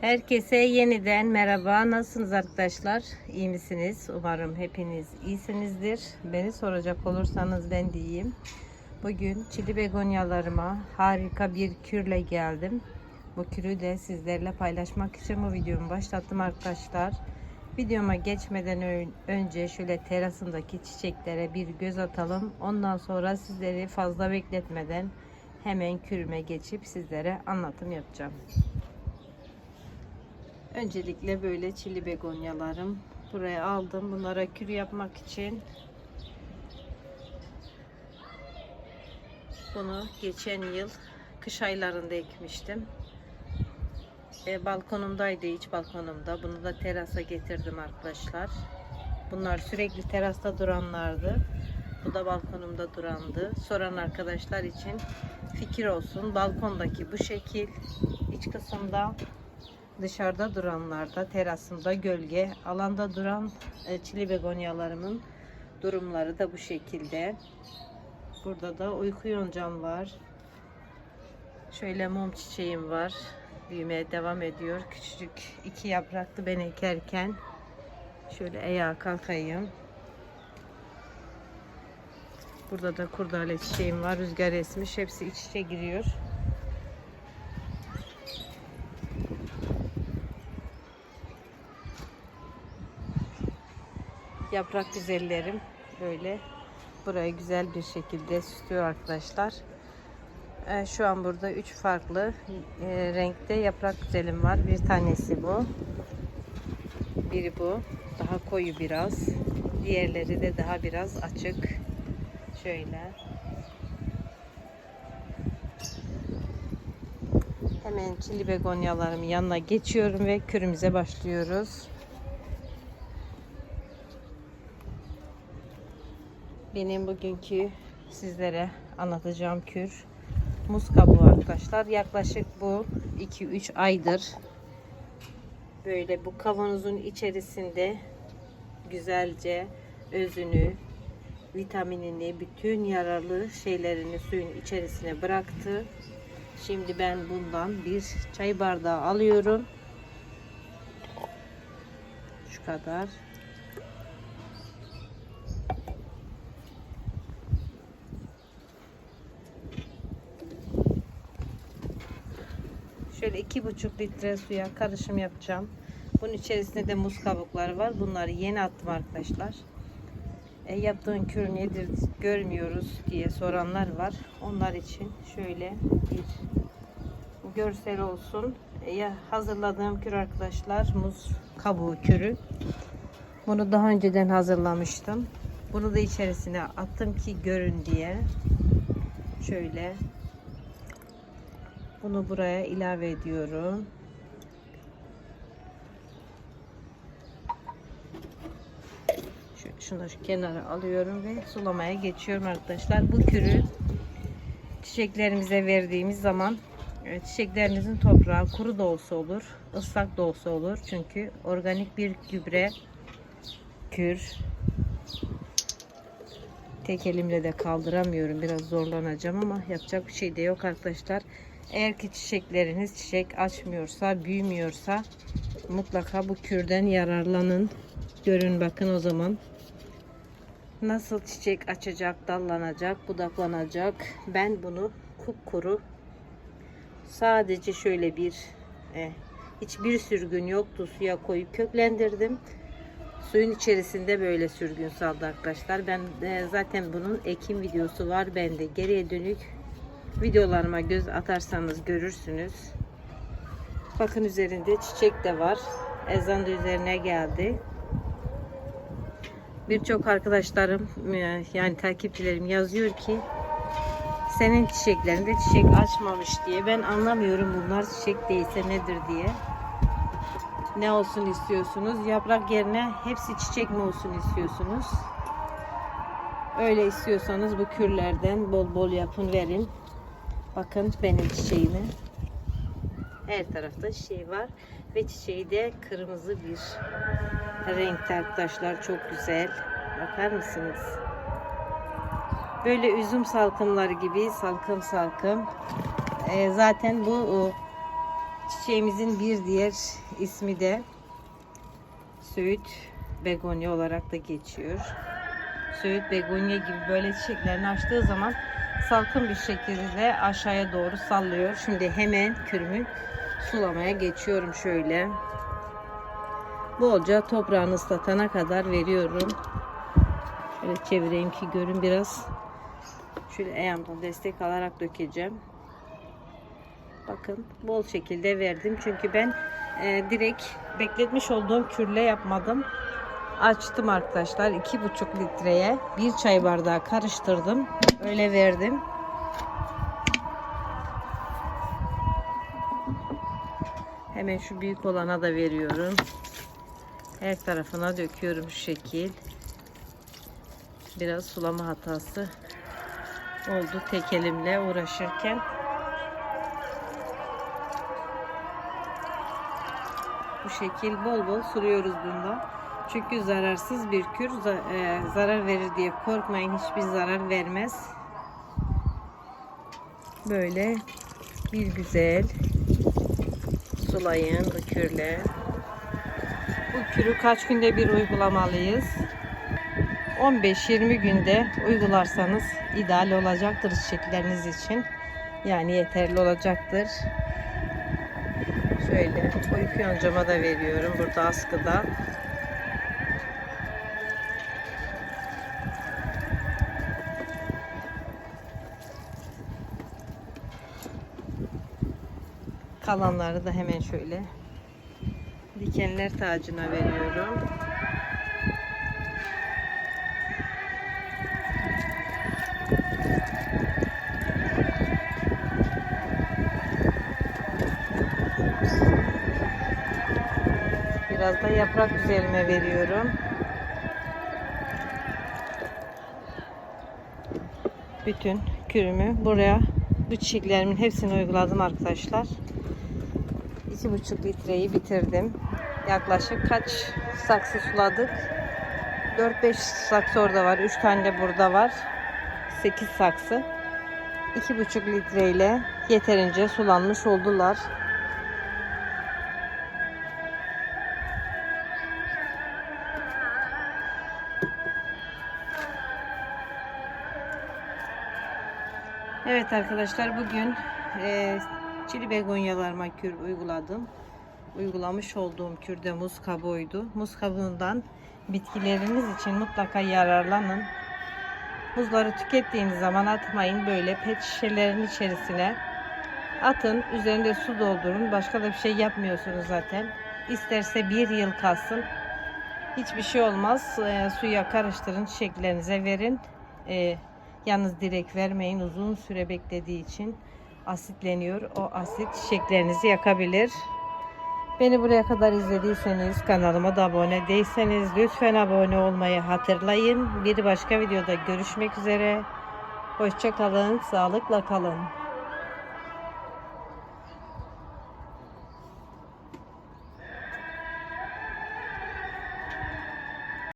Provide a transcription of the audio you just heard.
Herkese yeniden merhaba. Nasılsınız arkadaşlar? İyi misiniz? Umarım hepiniz iyisinizdir. Beni soracak olursanız ben de iyiyim. Bugün çili begonyalarıma harika bir kürle geldim. Bu kürü de sizlerle paylaşmak için bu videomu başlattım arkadaşlar. Videoma geçmeden ön- önce şöyle terasındaki çiçeklere bir göz atalım. Ondan sonra sizleri fazla bekletmeden hemen kürüme geçip sizlere anlatım yapacağım. Öncelikle böyle çili begonyalarım buraya aldım. Bunlara kür yapmak için bunu geçen yıl kış aylarında ekmiştim. E, balkonumdaydı iç balkonumda. Bunu da terasa getirdim arkadaşlar. Bunlar sürekli terasta duranlardı. Bu da balkonumda durandı. Soran arkadaşlar için fikir olsun. Balkondaki bu şekil iç kısımda dışarıda duranlarda terasında gölge alanda duran e, çili begonyalarımın durumları da bu şekilde. Burada da uyku yoncam var. Şöyle mum çiçeğim var. Büyümeye devam ediyor. Küçücük iki yapraklı ben ekerken şöyle ayağa kalkayım. Burada da kurdale çiçeğim var. Rüzgar esmiş. Hepsi iç içe giriyor. Yaprak güzellerim böyle burayı güzel bir şekilde süslüyor arkadaşlar. Ee, şu an burada üç farklı e, renkte yaprak güzelim var. Bir tanesi bu. Biri bu. Daha koyu biraz. Diğerleri de daha biraz açık. Şöyle. Hemen çili begonyalarımın yanına geçiyorum ve kürümüze başlıyoruz. Benim bugünkü sizlere anlatacağım kür muz kabuğu arkadaşlar. Yaklaşık bu 2-3 aydır böyle bu kavanozun içerisinde güzelce özünü, vitaminini, bütün yararlı şeylerini suyun içerisine bıraktı. Şimdi ben bundan bir çay bardağı alıyorum. Şu kadar. Şöyle iki buçuk litre suya karışım yapacağım. Bunun içerisinde de muz kabukları var. Bunları yeni attım arkadaşlar. E, yaptığın kür nedir görmüyoruz diye soranlar var. Onlar için şöyle bir görsel olsun. E, hazırladığım kür arkadaşlar muz kabuğu kürü. Bunu daha önceden hazırlamıştım. Bunu da içerisine attım ki görün diye. Şöyle bunu buraya ilave ediyorum. Şu, şunu şu kenara alıyorum ve sulamaya geçiyorum arkadaşlar. Bu kürü çiçeklerimize verdiğimiz zaman e, çiçeklerinizin toprağı kuru da olsa olur, ıslak da olsa olur. Çünkü organik bir gübre kür. Tek elimle de kaldıramıyorum. Biraz zorlanacağım ama yapacak bir şey de yok arkadaşlar. Eğer ki çiçekleriniz çiçek açmıyorsa, büyümüyorsa mutlaka bu kürden yararlanın. Görün bakın o zaman nasıl çiçek açacak, dallanacak, budaklanacak. Ben bunu kupkuru sadece şöyle bir e, hiçbir sürgün yoktu suya koyup köklendirdim. Suyun içerisinde böyle sürgün saldı arkadaşlar. Ben e, zaten bunun ekim videosu var bende. Geriye dönük videolarıma göz atarsanız görürsünüz. Bakın üzerinde çiçek de var. Ezan da üzerine geldi. Birçok arkadaşlarım yani takipçilerim yazıyor ki senin çiçeklerinde çiçek açmamış diye. Ben anlamıyorum bunlar çiçek değilse nedir diye. Ne olsun istiyorsunuz? Yaprak yerine hepsi çiçek mi olsun istiyorsunuz? Öyle istiyorsanız bu kürlerden bol bol yapın verin. Bakın benim çiçeğimi. Her tarafta çiçeği var. Ve çiçeği de kırmızı bir renkte arkadaşlar. Çok güzel. Bakar mısınız? Böyle üzüm salkımları gibi salkım salkım. Ee, zaten bu Çiçeğimizin bir diğer ismi de Söğüt begonya olarak da geçiyor. Söğüt begonya gibi böyle çiçeklerini açtığı zaman salkım bir şekilde aşağıya doğru sallıyor. Şimdi hemen kürümü sulamaya geçiyorum şöyle. Bolca toprağını ıslatana kadar veriyorum. Şöyle çevireyim ki görün biraz. Şöyle ayağımdan destek alarak dökeceğim. Bakın bol şekilde verdim. Çünkü ben e, direkt bekletmiş olduğum kürle yapmadım. Açtım arkadaşlar. 2,5 litreye bir çay bardağı karıştırdım. Öyle verdim. Hemen şu büyük olana da veriyorum. Her tarafına döküyorum şu şekil. Biraz sulama hatası oldu tek elimle uğraşırken. Bu şekil bol bol suluyoruz bunda. Çünkü zararsız bir kür e, zarar verir diye korkmayın hiçbir zarar vermez. Böyle bir güzel sulayın bu kürle. Bu kürü kaç günde bir uygulamalıyız? 15-20 günde uygularsanız ideal olacaktır çiçekleriniz için. Yani yeterli olacaktır. Şöyle uyku yoncama da veriyorum. Burada askıda. Kalanları da hemen şöyle dikenler tacına veriyorum. Biraz da yaprak üzerine veriyorum. Bütün kürümü buraya bu çiçeklerimin hepsini uyguladım arkadaşlar. 2,5 litreyi bitirdim. Yaklaşık kaç saksı suladık? 4-5 saksı orada var. 3 tane de burada var. 8 saksı. 2,5 litreyle yeterince sulanmış oldular. Evet arkadaşlar bugün e, çili begonyalarıma kür uyguladım. Uygulamış olduğum kürde muz kabuğuydu. Muz kabuğundan bitkileriniz için mutlaka yararlanın. Muzları tükettiğiniz zaman atmayın. Böyle pet şişelerin içerisine atın. Üzerinde su doldurun. Başka da bir şey yapmıyorsunuz zaten. İsterse bir yıl kalsın. Hiçbir şey olmaz. E, suya karıştırın. Çiçeklerinize verin. E, Yalnız direkt vermeyin uzun süre beklediği için asitleniyor. O asit çiçeklerinizi yakabilir. Beni buraya kadar izlediyseniz kanalıma da abone değilseniz lütfen abone olmayı hatırlayın. Bir başka videoda görüşmek üzere. Hoşçakalın, sağlıkla kalın.